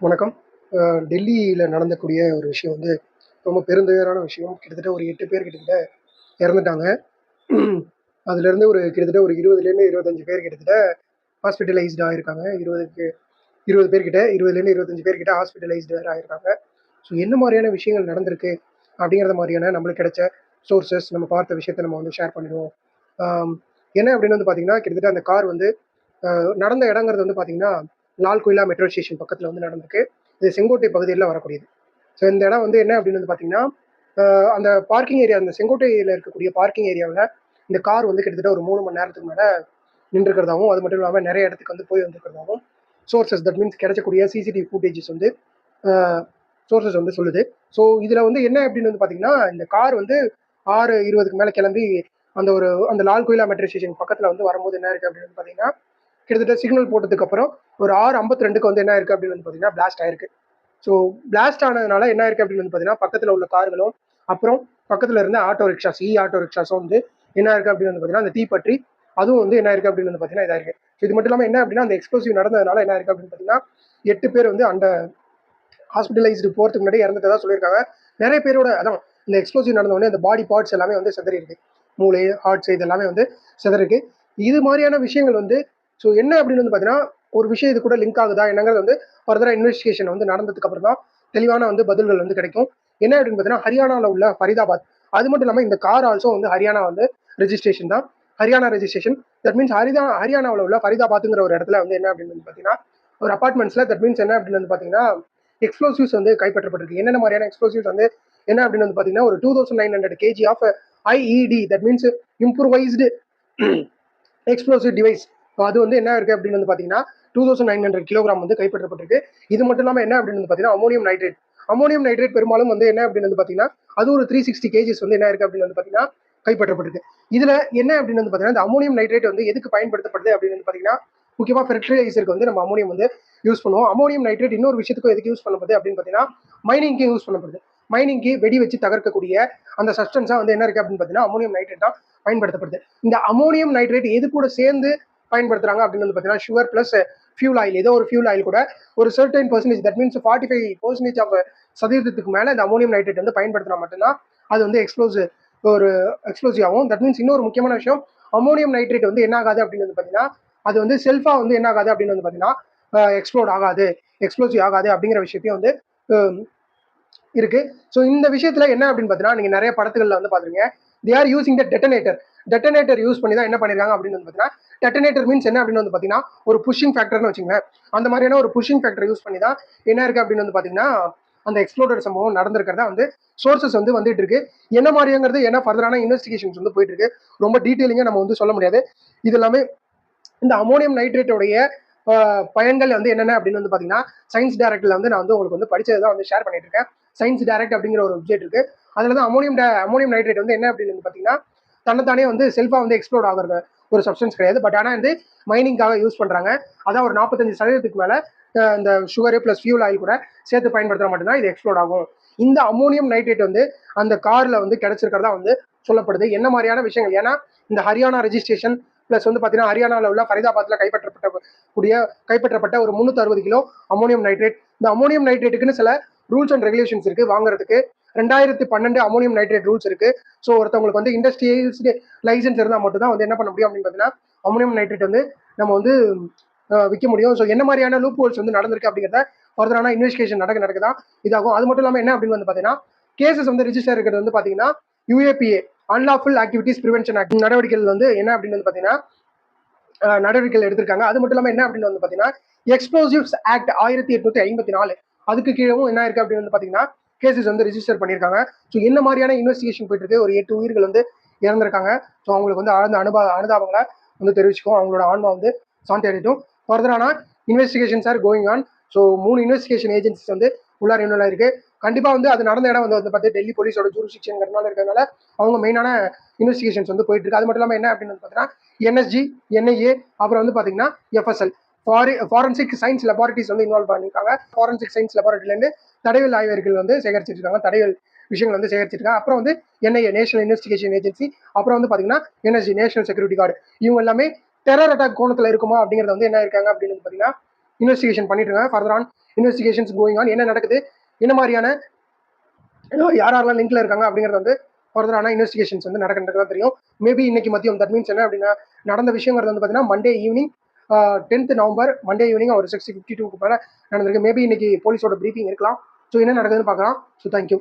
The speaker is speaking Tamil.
வணக்கம். டெல்லியில் நடந்தக்கூடிய ஒரு விஷயம் வந்து ரொம்ப பெருந்துயரான விஷயம். கிட்டத்தட்ட ஒரு எட்டு பேர் கிட்டத்தட்ட இறந்துட்டாங்க. அதுலேருந்து ஒரு கிட்டத்தட்ட ஒரு 20லேருந்து 25 பேர் கிட்டத்தட்ட ஹாஸ்பிட்டலைஸ்டு ஆகிருக்காங்க இருபதுக்கு இருபது பேர்கிட்ட இருபதுலேருந்து இருபத்தஞ்சு பேர் கிட்ட ஹாஸ்பிட்டலைஸ்டு வேறு ஆகிருக்காங்க ஸோ என்ன மாதிரியான விஷயங்கள் நடந்திருக்கு? அப்படிங்கிறத மாதிரியான நம்மளுக்கு கிடைச்ச சோர்சஸ், நம்ம பார்த்த விஷயத்த நம்ம வந்து ஷேர் பண்ணிடுவோம். என்ன அப்படின்னு வந்து பார்த்தீங்கன்னா, கிட்டத்தட்ட அந்த கார் வந்து நடந்த இடங்கிறது வந்து பார்த்தீங்கன்னா, லால்குயிலா மெட்ரோ ஸ்டேஷன் பக்கத்தில் வந்து நடந்திருக்கு. இது செங்கோட்டை பகுதியில் வரக்கூடியது. ஸோ இந்த இடம் வந்து என்ன அப்படின்னு வந்து பார்த்தீங்கன்னா, அந்த பார்க்கிங் ஏரியா அந்த செங்கோட்டையில் இருக்கக்கூடிய பார்க்கிங் ஏரியாவில் இந்த கார் வந்து கிட்டத்தட்ட ஒரு மூணு மணி நேரத்துக்கு மேலே நின்றுக்கிறதாகவும் அது மட்டும் இல்லாமல் நிறைய இடத்துக்கு வந்து போய் வந்துருக்கிறதாகவும் சோர்சஸ் தட் மீன்ஸ் கிடைக்கக்கூடிய சிசிடிவி ஃபுட்டேஜஸ் வந்து சோர்சஸ் வந்து சொல்லுது. ஸோ இதில் வந்து என்ன அப்படின்னு வந்து பார்த்தீங்கன்னா, இந்த கார் வந்து ஆறு இருபதுக்கு மேலே கிளம்பி அந்த ஒரு அந்த லால் மெட்ரோ ஸ்டேஷன் பக்கத்தில் வந்து வரும்போது என்ன இருக்குது அப்படின்னு பார்த்தீங்கன்னா, கிட்டத்தட்ட சிக்னல் போட்டதுக்கு அப்புறம் ஒரு 6:52க்கு வந்து என்ன ஆயிருக்கு அப்படின்னு வந்து பார்த்தீங்கன்னா, பிளாஸ்ட் ஆயிருக்கு. ஸோ பிளாஸ்ட் ஆனதுனால என்ன ஆயிருக்கு அப்படின்னு வந்து பார்த்தீங்கன்னா, பக்கத்தில் உள்ள கார்களும், அப்புறம் பக்கத்தில் இருந்த ஆட்டோ ரிக்ஷாஸ், இ ஆட்டோ ரிக்ஷாஸும் வந்து என்ன ஆயிருக்கு அப்படின்னு வந்து பார்த்தீங்கன்னா, அந்த தீப்பற்றி அதுவும் வந்து என்ன ஆயிருக்கு அப்படின்னு வந்து பார்த்தீங்கன்னா, இதாயிருக்கு. இது மட்டும் இல்லாமல் என்ன அப்படின்னா, அந்த எக்ஸ்ப்ளோசிவ் நடந்ததுனால என்ன இருக்கு அப்படின்னு பார்த்தீங்கன்னா, எட்டு பேர் வந்து அந்த ஹாஸ்பிட்டலைஸ்டு போறதுக்கு முன்னாடி இறந்துட்டதா சொல்லியிருக்காங்க. நிறைய பேரோட அதான் இந்த எக்ஸ்ப்ளோசிவ் நடந்த உடனே அந்த பாடி பார்ட்ஸ் எல்லாமே வந்து சிதறியிருக்கு. மூளை, ஹார்ட்ஸ் இது எல்லாமே வந்து சிதறிருக்கு. இது மாதிரியான விஷயங்கள் வந்து ஸோ என்ன அப்படின்னு வந்து பார்த்தீங்கன்னா, ஒரு விஷயம் இது கூட லிங்க் ஆகுதா என்னங்கிறது வந்து ஃபர்தராக இன்வெஸ்டிகேஷன் வந்து நடந்ததுக்கு அப்புறம் தான் தெளிவான வந்து பதில்கள் வந்து கிடைக்கும். என்ன அப்படின்னு பார்த்தீங்கன்னா, ஹரியானாவில் உள்ள ஃபரிதாபாத். அது மட்டும் இல்லாமல் இந்த கார் ஆல்சோ வந்து ஹரியானா வந்து ரெஜிஸ்ட்ரேஷன் தான். ஹரியானா ரெஜிஸ்ட்ரேஷன். தட் மீன்ஸ் ஹரிதா ஹரியானாவில் உள்ள ஃபரிதாபாத்துங்கிற ஒரு இடத்துல வந்து என்ன அப்படின்னு வந்து பார்த்தீங்கன்னா, ஒரு அப்பார்ட்மெண்ட்ஸில் தட் மீன்ஸ் என்ன அப்படின்னு வந்து பார்த்தீங்கன்னா, எக்ஸ்ப்ளோசிவ்ஸ் வந்து கைப்பற்றப்பட்டிருக்கு. என்னென்ன மாதிரியான எக்ஸ்ப்ளோசிவ்ஸ் வந்து என்ன அப்படின்னு வந்து பார்த்தீங்கன்னா, ஒரு 2900 KG of IED that means improvised explosive device. அது வந்து என்ன இருக்கு அப்படின்னு வந்து பார்த்தீங்கன்னா, 2900 கிலோகிராம் வந்து கைப்பற்றப்பட்டிருக்கு. இது மட்டும் இல்லாமல் என்ன அப்படின்னு வந்து பார்த்தீங்கன்னா, அமோனியம் நைட்ரேட். அமோனியம் நைட்ரேட் பெரும்பாலும் வந்து என்ன அப்படின்னு வந்து பார்த்தீங்கன்னா, அது ஒரு 360 கேஜிஸ் வந்து என்ன இருக்கு அப்படின்னு வந்து பார்த்தீங்கன்னா, கைப்பற்றப்பட்டிருக்கு. இதுல என்ன அப்படின்னு வந்து பார்த்தீங்கன்னா, இந்த அமோனியம் நைட்ரேட் வந்து எதுக்கு பயன்படுத்தப்படுது அப்படின்னு வந்து பார்த்தீங்கன்னா, முக்கியமாக ஃபெர்டிலைசருக்கு வந்து நம்ம அமோனியம் வந்து யூஸ் பண்ணுவோம். அமோனியம் நைட்ரேட் இன்னொரு விஷயத்துக்கும் எதுக்கு யூஸ் பண்ணப்படுது அப்படின்னு பார்த்தீங்கன்னா, மைனிங்க்கு யூஸ் பண்ணப்படுது. மைனிங்க்கு வெடி வச்சு தகர்க்கக்கூடிய அந்த சஸ்டன்ஸாக வந்து என்ன இருக்கு அப்படின்னு பார்த்தீங்கன்னா, அமோனியம் நைட்ரேட் தான் பயன்படுத்தப்படுது. இந்த அமோனியம் நைட்ரேட் எது கூட சேர்ந்து பயன்படுத்துறாங்க அப்படின்னு வந்து பார்த்தீங்கன்னா, சுகர் பிளஸ் ஃபியூல் ஆயில் ஏதோ ஒரு ஃபியூல் ஆயில் கூட ஒரு certain percentage that means 45% of சதவீதத்துக்கு மேலே இந்த அமோனியம் நைட்ரேட் வந்து பயன்படுத்தினா மட்டும்தான் அது வந்து எக்ஸ்ப்ளோசிவ் ஒரு எக்ஸ்ப்ளோசிவ் ஆகும். தட் மீன்ஸ் இன்னொரு முக்கியமான விஷயம் அமோனியம் நைட்ரேட் வந்து என்ன ஆகாது அப்படின்னு வந்து பார்த்தீங்கன்னா, அது வந்து செல்ஃபாக வந்து என்ன ஆகாது அப்படின்னு வந்து பார்த்தீங்கன்னா, எக்ஸ்ப்ளோட் ஆகாது, எக்ஸ்ப்ளோசிவ் ஆகாது அப்படிங்கிற விஷயத்தையும் வந்து இருக்கு. ஸோ இந்த விஷயத்துல என்ன அப்படின்னு பார்த்தீங்கன்னா, நீங்க நிறைய படத்துகள்ல வந்து பாத்துருங்க they are using the detonator. Detonator use பண்ணி தான் என்ன பண்ணிருக்காங்க அப்படின்னு வந்து பார்த்தீங்கன்னா, டெட்டனேட்டர் மீன்ஸ் என்ன அப்படின்னு வந்து பார்த்தீங்கன்னா, ஒரு புஷிங் ஃபேக்டர்னு வச்சுங்களேன் அந்த மாதிரியான ஒரு புஷிங் ஃபேக்டர் யூஸ் பண்ணி தான் என்ன இருக்கு அப்படின்னு வந்து பார்த்தீங்கன்னா, அந்த எக்ஸ்ப்ளோடட் சம்பவம் நடந்திருக்கிறதா வந்து சோர்சஸ் வந்து வந்துட்டு இருக்கு. என்ன மாரியாங்கிறது ஏன்னா ஃபர்தரான இன்வெஸ்டிகேஷன்ஸ் வந்து போயிட்டு இருக்கு. ரொம்ப டீட்டெயிலிங்கா நம்ம வந்து சொல்ல முடியாது. இது எல்லாமே இந்த அம்மோனியம் நைட்ரேட்டோடைய பயன்கள் வந்து என்னென்ன அப்படின்னு வந்து பார்த்தீங்கன்னா, சயின்ஸ் டைரக்ட்ல வந்து நான் வந்து உங்களுக்கு வந்து படிச்சத தான் வந்து ஷேர் பண்ணிட்டு இருக்கேன். சயின்ஸ் டைரக்ட் அப்படிங்கிற ஒரு வெப்சைட் இருக்கு. அதில் தான் அம்மோனியம் ட நைட்ரேட் வந்து என்ன அப்படின்னு வந்து பார்த்தீங்கன்னா, தன்னைத்தானே வந்து செல்ஃபாக வந்து எக்ஸ்ப்ளோர் ஆகுறது ஒரு சப்ஸ்டன்ஸ் கிடையாது. பட் ஆனால் வந்து மைனிங்காக யூஸ் பண்ணுறாங்க அதான் ஒரு நாற்பத்தஞ்சு சதவீதத்துக்கு மேலே இந்த சுகரு ப்ளஸ் ஃபியூல் ஆயில் கூட சேர்த்து பயன்படுத்துகிற மட்டும்தான் இது எக்ஸ்ப்ளோர் ஆகும். இந்த அம்மோனியம் நைட்ரேட் வந்து அந்த காரில் வந்து கிடைச்சிருக்கிறதா வந்து சொல்லப்படுது. என்ன மாதிரியான விஷயங்கள் ஏன்னா, இந்த ஹரியானா ரெஜிஸ்ட்ரேஷன் பிளஸ் வந்து பார்த்தீங்கன்னா, ஹரியானால உள்ள ஃபரிதாபாத்தில் கைப்பற்றப்பட்ட கூடிய கைப்பற்றப்பட்ட ஒரு 360 கிலோ அம்மோனியம் நைட்ரேட். இந்த அம்மோனியம் நைட்ரேட்டுக்குன்னு சில ரூல்ஸ் அண்ட் ரெகுலேஷன்ஸ் இருக்குது வாங்குறதுக்கு. 2012 அம்மோனியம் நைட்ரேட் ரூல்ஸ் இருக்கு. ஸோ ஒருத்தவங்களுக்கு வந்து இண்டஸ்ட்ரியல்ஸ் லைசென்ஸ் இருந்தால் மட்டும் தான் வந்து என்ன பண்ண முடியும் அப்படின்னு பார்த்தீங்கன்னா, அமோனியம் நைட்ரேட் வந்து நம்ம வந்து விற்க முடியும். ஸோ என்ன மாதிரியான லூப் ஹோல்ஸ் வந்து நடந்திருக்கு அப்படிங்கிறத ஃபர்தரான இன்வெஸ்டிகேஷன் நடக்க நடக்குதான் இதாகும். அது மட்டும் இல்லாமல் என்ன அப்படின்னு வந்து பார்த்தீங்கன்னா, கேசஸ் வந்து ரிஜிஸ்டர் இருக்கிறது வந்து பார்த்தீங்கன்னா, UAPA unlawful activities prevention act நடவடிக்கைகள் வந்து என்ன அப்படின்னு வந்து பார்த்தீங்கன்னா, நடவடிக்கைகள் எடுத்திருக்காங்க. அது மட்டும் இல்லாமல் என்ன அப்படின்னு வந்து பார்த்தீங்கன்னா, எக்ஸ்ப்ளோசிவ்ஸ் ஆக்ட் 1854 அதுக்கு கீழவும் என்ன இருக்கு அப்படின்னு வந்து பார்த்தீங்கன்னா, கேஸஸ் வந்து ரிஜிஸ்டர் பண்ணியிருக்காங்க. ஸோ என்ன மாதிரியான இன்வெஸ்டிகேஷன் போயிட்டு இருக்கு. ஒரு எட்டு உயிர்கள் வந்து இறந்திருக்காங்க. ஸோ அவங்களுக்கு வந்து ஆழ்ந்த அனுபவ அனுதாபங்களை வந்து தெரிவிச்சுக்குவோம். அவங்களோட ஆன்மா வந்து சாந்தி அடையட்டும். ஃபர்தரானா investigations are going on. So மூணு இன்வெஸ்டிகேஷன் ஏஜென்சிஸ் வந்து உள்ளார இன்வால்வ் ஆயிருக்கு. கண்டிப்பாக வந்து அது நடந்த இடம் வந்து வந்து பார்த்து டெல்லி போலீஸோட ஜூரிஸ்டிக்ஷன்ங்கிறதுனால இருக்கிறதுனால அவங்க மெயினான இன்வெஸ்டிகேஷன்ஸ் வந்து போயிட்டு இருக்கு. அது மட்டும் இல்லாமல் என்ன அப்படின்னு வந்து பார்த்தீங்கன்னா, என்எஸ்ஜி, என்ஐஏ அப்புறம் வந்து பார்த்தீங்கன்னா, எஃப்எஸ்எல் ஃபாரி ஃபாரன்சிக் சயின்ஸ் லெபார்ட்டரிஸ் வந்து இன்வால்வ் பண்ணியிருக்காங்க. ஃபாரன்சிக் சயின்ஸ் லெபார்ட்டரிலேருந்து தடவியல் ஆய்வர்கள் வந்து சேகரிச்சிட்டு இருக்காங்க. விஷயங்கள் வந்து சேகரிச்சிருக்காங்க. அப்புறம் வந்து என்ஐஏ நேஷனல் இன்வெஸ்டிகேஷன் ஏஜென்சி அப்புறம் வந்து பார்த்தீங்கன்னா, என்எஸ்ஜி நேஷனல் செக்யூரிட்டி கார்டு இவங்க எல்லாமே டெரர் அட்டாக் கோணத்தில் இருக்குமா அப்படிங்கிறத வந்து என்ன இருக்காங்க அப்படின்னு பார்த்தீங்கன்னா, இன்வெஸ்டிகேஷன் பண்ணிட்டு இருக்காங்க further on investigations going on என்ன நடக்குது என்ன மாதிரியான யார் யாரெல்லாம் லிங்க்ல இருக்காங்க அப்படிங்கிறது வந்து ஃபர்தரான இன்வெஸ்டிகேஷன்ஸ் வந்து நடக்கிறது தான் தெரியும் மேபி இன்னைக்கு மதியம் தட் மீன்ஸ் என்ன அப்படின்னா நடந்த விஷயங்கிறது வந்து பார்த்தீங்கன்னா Monday evening tenth November Monday evening ஒரு சிக்ஸ் ஃபிஃப்டி டூக்கு மேலே நடந்திருக்கு. மேபி இன்னைக்கு போலீஸோட ப்ரீஃபிங் இருக்கலாம். ஸோ என்ன நடக்குதுன்னு பார்க்கலாம். So thank you